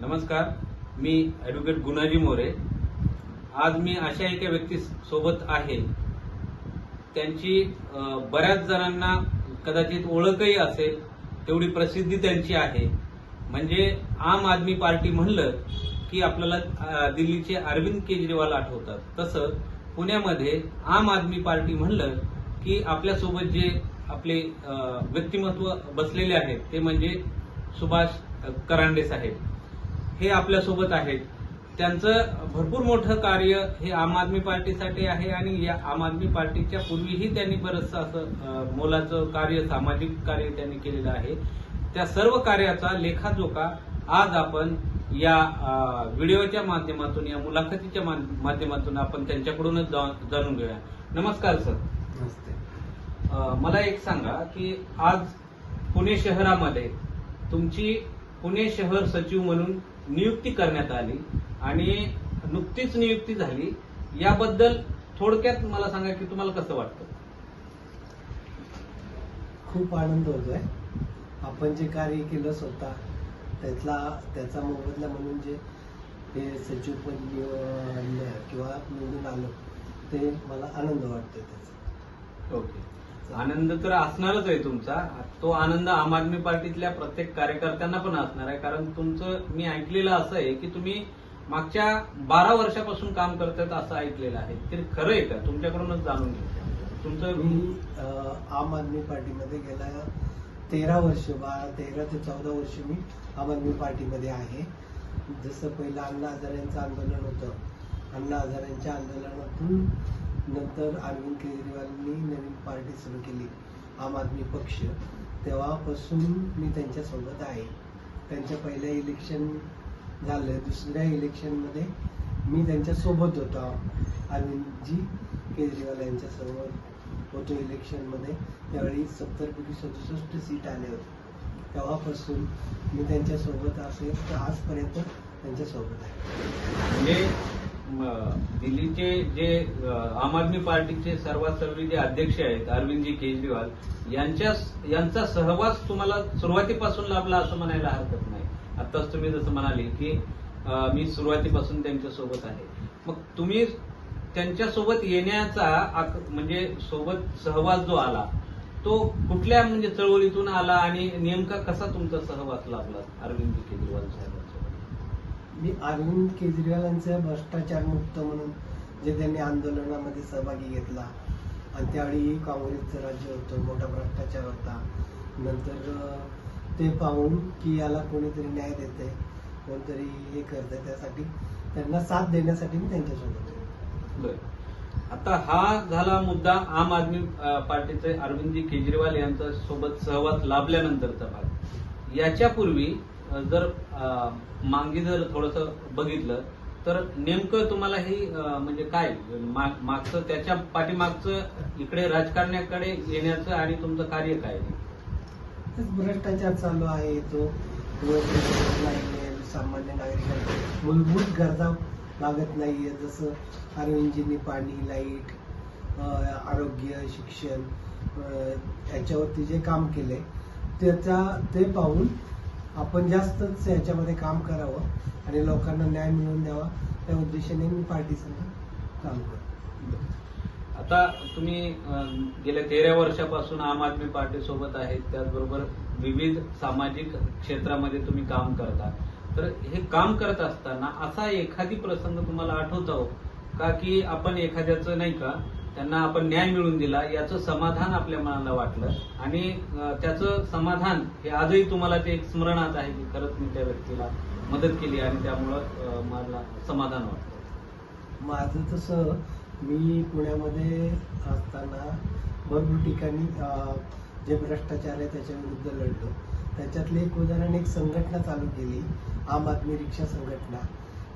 नमस्कार मी ॲडव्होकेट गुणाजी मोरे. आज मी अशा एका व्यक्ती सोबत आहे. त्यांची बऱ्याच जणांना कदाचित ओळखही असेल तेवढी प्रसिद्धी त्यांची आहे. म्हणजे आम आदमी पार्टी म्हणलं की आपल्याला दिल्लीचे अरविंद केजरीवाल आठवतात. तसं पुण्यामध्ये आम आदमी पार्टी म्हणलं की आपल्यासोबत जे आपले व्यक्तिमत्व बसलेले आहेत ते म्हणजे सुभाष करांडे साहेब. हे आपल्यासोबत आहेत. त्यांचं भरपूर मोठं कार्य हे आम आदमी पार्टीसाठी आहे आणि या आम आदमी पार्टीच्या पूर्वीही त्यांनी बरंचसं असं मोलाचं कार्य सामाजिक कार्य त्यांनी केलेलं आहे. त्या सर्व कार्याचा लेखाजोखा आज आपण या व्हिडिओच्या माध्यमातून या मुलाखतीच्या माध्यमातून आपण त्यांच्याकडूनच जाणून घेऊया. नमस्कार सर. नसते अ, मला एक सांगा की आज पुणे शहरामध्ये तुमची पुणे शहर सचिव म्हणून नियुक्ती करण्यात आली आणि नुकतीच नियुक्ती झाली. याबद्दल थोडक्यात मला सांगा की तुम्हाला कसं वाटतं? खूप आनंद होतोय. आपण जे कार्य केलं स्वतः त्यातला त्याचा मोबदला म्हणून जे हे सचिवपद किंवा निवडून आलं ते मला आनंद वाटतोय त्याचा. ओके. आनंद तर असणारच आहे तुमचा. तो आनंद आम आदमी पार्टीतल्या प्रत्येक कार्यकर्त्यांना पण असणार आहे. कारण तुमचं मी ऐकलेलं असं आहे की तुम्ही मागच्या बारा वर्षापासून काम करतात असं ऐकलेलं आहे. ते खरं आहे का? तुमच्याकडूनच जाणून घ्यायचं तुमचं मी आम आदमी पार्टीमध्ये गेला तेरा वर्ष बारा तेरा ते चौदा वर्ष मी आम आदमी पार्टीमध्ये आहे. जसं पहिलं अण्णा हजारेंचं आंदोलन होतं. अण्णा हजारांच्या आंदोलनातून नंतर अरविंद केजरीवालांनी नवीन पार्टी सुरू केली. आम आदमी पक्ष. तेव्हापासून मी त्यांच्यासोबत आहे. त्यांच्या पहिल्या इलेक्शन झालं. दुसऱ्या इलेक्शनमध्ये मी त्यांच्यासोबत होतो. अरविंदजी केजरीवाल यांच्यासोबत होतो इलेक्शनमध्ये त्यावेळी सत्तर पैकी सदुसष्ट सीट आले होते. तेव्हापासून मी त्यांच्यासोबत असेल तर आजपर्यंत त्यांच्यासोबत आहे. दिल्लीचे जे आम आदमी पार्टीचे सर्वात सर्व जे अध्यक्ष आहेत अरविंदजी केजरीवाल यांच्या यांचा सहवास तुम्हाला सुरुवातीपासून लाभला असं म्हणायला हरकत नाही. आताच तुम्ही जसं म्हणाले की मी सुरुवातीपासून त्यांच्यासोबत आहे. मग तुम्ही त्यांच्यासोबत येण्याचा म्हणजे सोबत सहवास जो आला तो कुठल्या म्हणजे चळवळीतून आला आणि नेमका कसा तुमचा सहवास लाभला अरविंद केजरीवाल साहेब मी अरविंद केजरीवालांचं भ्रष्टाचार मुक्त म्हणून जे त्यांनी आंदोलनामध्ये सहभागी घेतला आणि त्यावेळी काँग्रेसचं राज्य होतं मोठा भ्रष्टाचार होता. नंतर ते पाहून की याला कोणीतरी न्याय देते कोणतरी हे करतंय त्यासाठी त्यांना साथ देण्यासाठी मी त्यांच्यासोबत आहे आता हा झाला मुद्दा आम आदमी पार्टीचे अरविंदजी केजरीवाल यांच्या सोबत सहवास लाभल्यानंतरचा भाग. याच्यापूर्वी जर मागे जर थोडस बघितलं तर नेमकं तुम्हाला हे म्हणजे काय मागचं त्याच्या पाठीमागचं इकडे राजकारण्याकडे येण्याचं आणि तुमचं कार्य काय भ्रष्टाचार चालू आहे तो. सामान्य नागरिकांना मूलभूत गरजा लागत नाहीये जसं अरविंदजींनी पाणी लाइट आरोग्य शिक्षण याच्यावरती जे काम केले त्याचा ते पाहून आपण जास्तच याच्यामध्ये काम करावं आणि लोकांना न्याय मिळवून द्यावा. त्या उद्देशाने मी पार्टीसंग काम करतो. आता तुम्ही गेल्या तेरा वर्षापासून आम आदमी पार्टी सोबत आहेत. त्याचबरोबर विविध सामाजिक क्षेत्रामध्ये तुम्ही काम करता. तर हे काम करत असताना असा एखादी प्रसंग तुम्हाला आठवतो का? की आपण एखाद्याचं नाही का त्यांना आपण न्याय मिळवून दिला याचं समाधान आपल्या मनाला वाटलं. आणि त्याचं समाधान हे आजही तुम्हाला ते एक स्मरणात आहे की खरंच मी त्या व्यक्तीला मदत केली आणि त्यामुळं मला समाधान वाटतं माझं तसं मी पुण्यामध्ये असताना भरपूर ठिकाणी जे भ्रष्टाचार आहे त्याच्या विरुद्ध लढलो. त्याच्यातले एक उदाहरण एक संघटना चालू केली आम आदमी रिक्षा संघटना.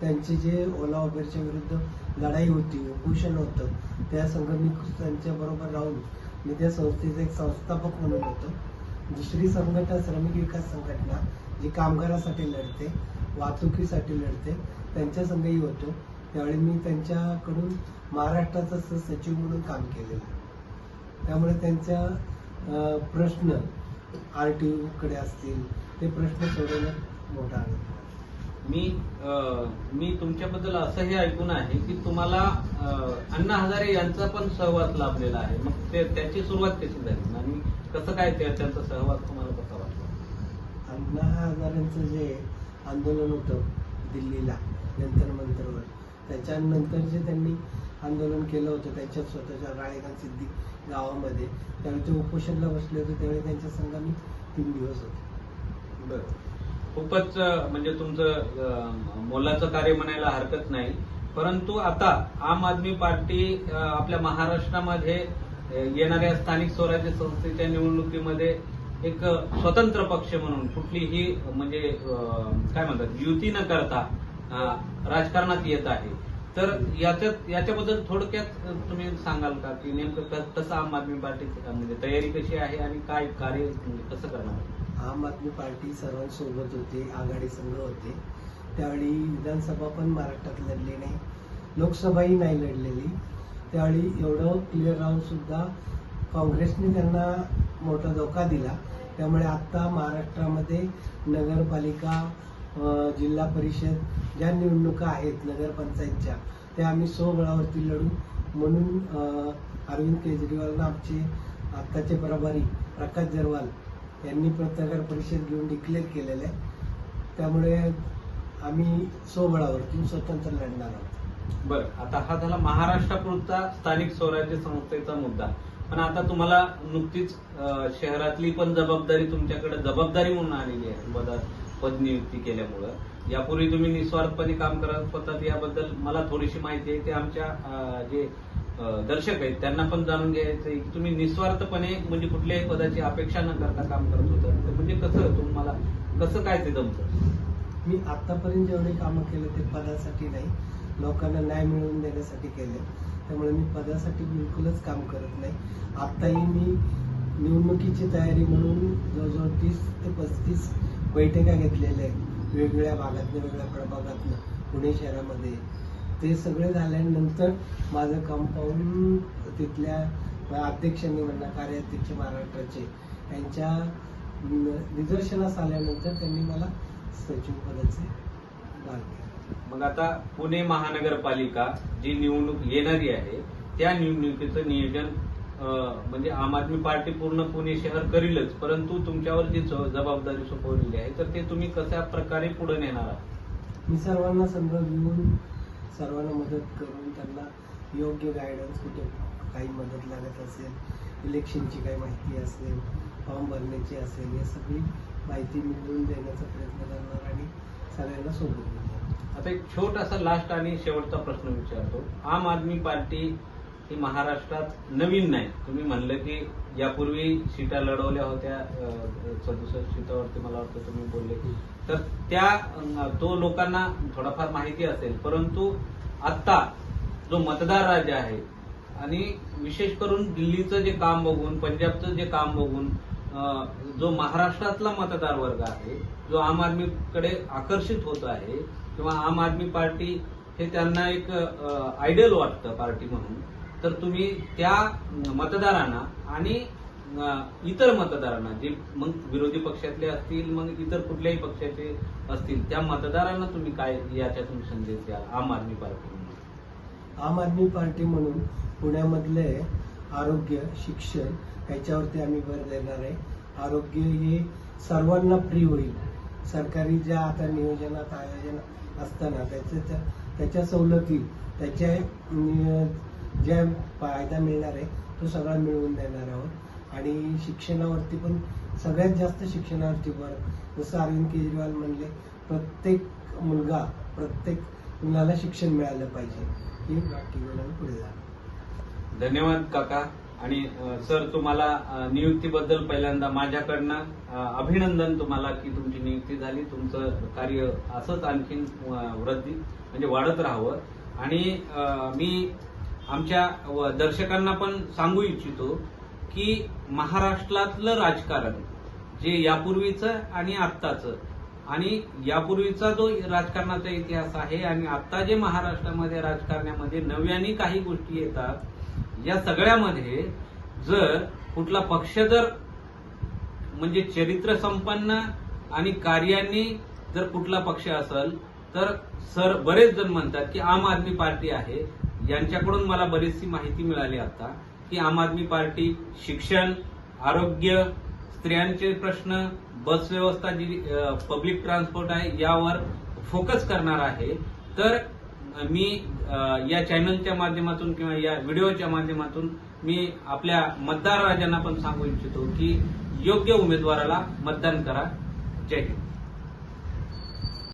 त्यांची जे ओला उबेरच्या विरुद्ध लढाई होती उपोषण होतं. त्या संघ मी त्यांच्या बरोबर राहून मी त्या संस्थेचा एक संस्थापक म्हणून होतो. दुसरी संघटना श्रमिक विकास संघटना जी कामगारासाठी लढते वाहतुकीसाठी लढते त्यांच्या संघही होतो. त्यावेळी मी त्यांच्याकडून महाराष्ट्राचा स- सचिव म्हणून काम केलेलं त्यामुळे त्यांच्या प्रश्न आर टी ओकडे असतील ते प्रश्न सोडवण्यात मोठा आनंद मी मी तुमच्याबद्दल असंही ऐकून आहे की तुम्हाला अण्णा हजारे यांचा पण सहवास लाभलेला आहे. मग ते त्याची सुरुवात कशी झाली? आणि कसं काय ते त्यांचा सहवास तुम्हाला कसा वाटला? अण्णा हजारेंचं जे आंदोलन होतं दिल्लीला जंतर मंतरवर त्याच्यानंतर जे त्यांनी आंदोलन केलं होतं त्यांच्या स्वतःच्या राळेगण सिद्धी गावामध्ये त्यावेळी ते उपोषणला बसले होते त्यावेळी त्यांच्या संघाने तीन दिवस होते. बरं. खूपच म्हणजे तुमचं मोलाचं कार्य म्हणायला हरकत नाही परंतु आता आम आदमी पार्टी आपल्या महाराष्ट्रामध्ये येणाऱ्या स्थानिक स्वराज्य संस्थेच्या निवडणुकीमध्ये एक स्वतंत्र पक्ष म्हणून कुठलीही म्हणजे काय म्हणतात युती न करता राजकारणात येत आहे तर याच्यात याच्याबद्दल थोडक्यात तुम्ही सांगाल का की नेमकं कसं आम आदमी पार्टी म्हणजे तयारी कशी आहे आणि काय कार्य म्हणजे कसं करणार आहे? आम आदमी पार्टी सर्वांसोबत होते आघाडी संघ होते. त्यावेळी विधानसभा पण महाराष्ट्रात लढली नाही. लोकसभाही नाही लढलेली. त्यावेळी एवढं क्लिअर राहून सुद्धा काँग्रेसने त्यांना मोठा धोका दिला. त्यामुळे आत्ता महाराष्ट्रामध्ये नगरपालिका जिल्हा परिषद ज्या निवडणुका आहेत नगरपंचायतच्या त्या आम्ही स्वबळावरती लढू. म्हणून अरविंद केजरीवालनं आमचे आत्ताचे प्रभारी प्रकाश जरवाल यांनी पत्रकार परिषद घेऊन डिक्लेअर केलेलं आहे. त्यामुळे आम्ही स्वबळावरती स्वतंत्र लढणार आहोत. बरं आता हा झाला महाराष्ट्रापुरता स्थानिक स्वराज्य संस्थेचा मुद्दा. पण आता तुम्हाला नुकतीच शहरातली पण जबाबदारी तुमच्याकडे जबाबदारी म्हणून आलेली आहे पद पदनियुक्ती केल्यामुळं. यापूर्वी तुम्ही निस्वार्थपणे काम करत होतात याबद्दल मला थोडीशी माहिती आहे. ते आमच्या जे दर्शक आहेत त्यांना पण जाणून घ्यायचं की तुम्ही निस्वार्थपणे म्हणजे कुठल्याही पदाची अपेक्षा न करता काम करत होतं. तर म्हणजे कसं तुम्हाला कसं काय ते जमतं? मी आतापर्यंत जेवढे कामं केले ते पदासाठी नाही लोकांना न्याय मिळवून देण्यासाठी केले. त्यामुळे मी पदासाठी बिलकुलच काम करत नाही. आत्ताही मी निवडणुकीची तयारी म्हणून जवळजवळ तीस ते पस्तीस बैठका घेतलेल्या आहेत. वेगवेगळ्या भागातनं वेगवेगळ्या प्रभागातनं पुणे शहरामध्ये. ते सगळे झाल्यानंतर माझं पाहून तिथल्या अध्यक्षांनी म्हणा कार्याध्यक्ष महाराष्ट्राचे यांच्या निदर्शनास आल्यानंतर त्यांनी मला सचिव पदाचे भाग मग आता पुणे महानगरपालिका जी निवडणूक येणारी आहे त्या निवडणुकीचं नियोजन म्हणजे आम आदमी पार्टी पूर्ण पुणे शहर करीलच परंतु तुमच्यावर जी जबाबदारी सोपवलेली आहे तर ते तुम्ही कशा प्रकारे पुढे नेणार आहात? मी सर्वांना संघ घेऊन सर्वांना मदत करून त्यांना योग्य गायडन्स कुठे काही मदत लागत असेल इलेक्शनची काही माहिती असेल फॉर्म भरण्याची असेल या सगळी माहिती मिळवून देण्याचा प्रयत्न करणार आणि सगळ्यांना सोबत आता एक छोटासा लास्ट आणि शेवटचा प्रश्न विचारतो. आम आदमी पार्टी ही महाराष्ट्रात नवीन नाही. तुम्ही म्हणलं की यापूर्वी सीटा लढवल्या होत्या सदुसष्ट सीटावरती मला वाटतं तुम्ही बोलले. तर त्या तो लोकांना थोडाफार माहिती असेल. परंतु आत्ता जो मतदार राज्य आहे आणि विशेष करून दिल्लीचं जे काम बघून पंजाबचं जे काम बघून जो महाराष्ट्रातला मतदार वर्ग आहे जो आम आदमीकडे आकर्षित होत आहे किंवा आम आदमी पार्टी हे त्यांना एक आयडियल वाटतं पार्टी म्हणून तर तुम्ही त्या मतदारांना आणि इतर मतदारांना जे मग विरोधी पक्षातले असतील मग इतर कुठल्याही पक्षाचे असतील त्या मतदारांना तुम्ही काय याच्यातून संदेश द्या आम आदमी पार्टी म्हणून. आम आदमी पार्टी म्हणून पुण्यामधले आरोग्य शिक्षण याच्यावरती आम्ही भर देणार आहे. आरोग्य हे सर्वांना फ्री होईल. सरकारी ज्या आता नियोजनात आयोजन असताना त्याच्या त्याच्या सवलती त्याच्या जे ज्या फायदा मिळणार आहे तो सगळा मिळवून देणार आहोत. आणि शिक्षणावरती पण सगळ्यात जास्त शिक्षणावरती भर. जसं अरविंद केजरीवाल म्हणले प्रत्येक मुलगा प्रत्येक मुलाला शिक्षण मिळालं पाहिजे. ही बाकी पुढे जाणार. धन्यवाद काका. आणि सर तुम्हाला नियुक्तीबद्दल पहिल्यांदा माझ्याकडनं अभिनंदन तुम्हाला की तुमची नियुक्ती झाली. तुमचं कार्य असंच आणखीन वृद्धी म्हणजे वाढत राहावं. आणि मी आमच्या दर्शकांना पण सांगू इच्छितो की महाराष्ट्रातलं राजकारण जे यापूर्वीचं आणि आत्ताचं आणि यापूर्वीचा जो राजकारणाचा इतिहास आहे आणि आता जे महाराष्ट्रामध्ये राजकारणामध्ये नव्याने काही गोष्टी येतात या सगळ्यामध्ये जर कुठला पक्ष जर म्हणजे चरित्र संपन्न आणि कार्याने जर कुठला पक्ष असेल तर सर बरेच जण म्हणतात की आम आदमी पार्टी आहे यांच्याकडून मला बरीचशी माहिती मिळाली आता की आम आदमी पार्टी शिक्षण आरोग्य स्त्रियांचे प्रश्न बस व्यवस्था जी पब्लिक ट्रान्सपोर्ट आहे यावर फोकस करणार आहे. तर मी या चॅनलच्या माध्यमातून किंवा या व्हिडिओच्या माध्यमातून मी आपल्या मतदार राजांना पण सांगू इच्छितो की योग्य उमेदवाराला मतदान करा. जय हिंद.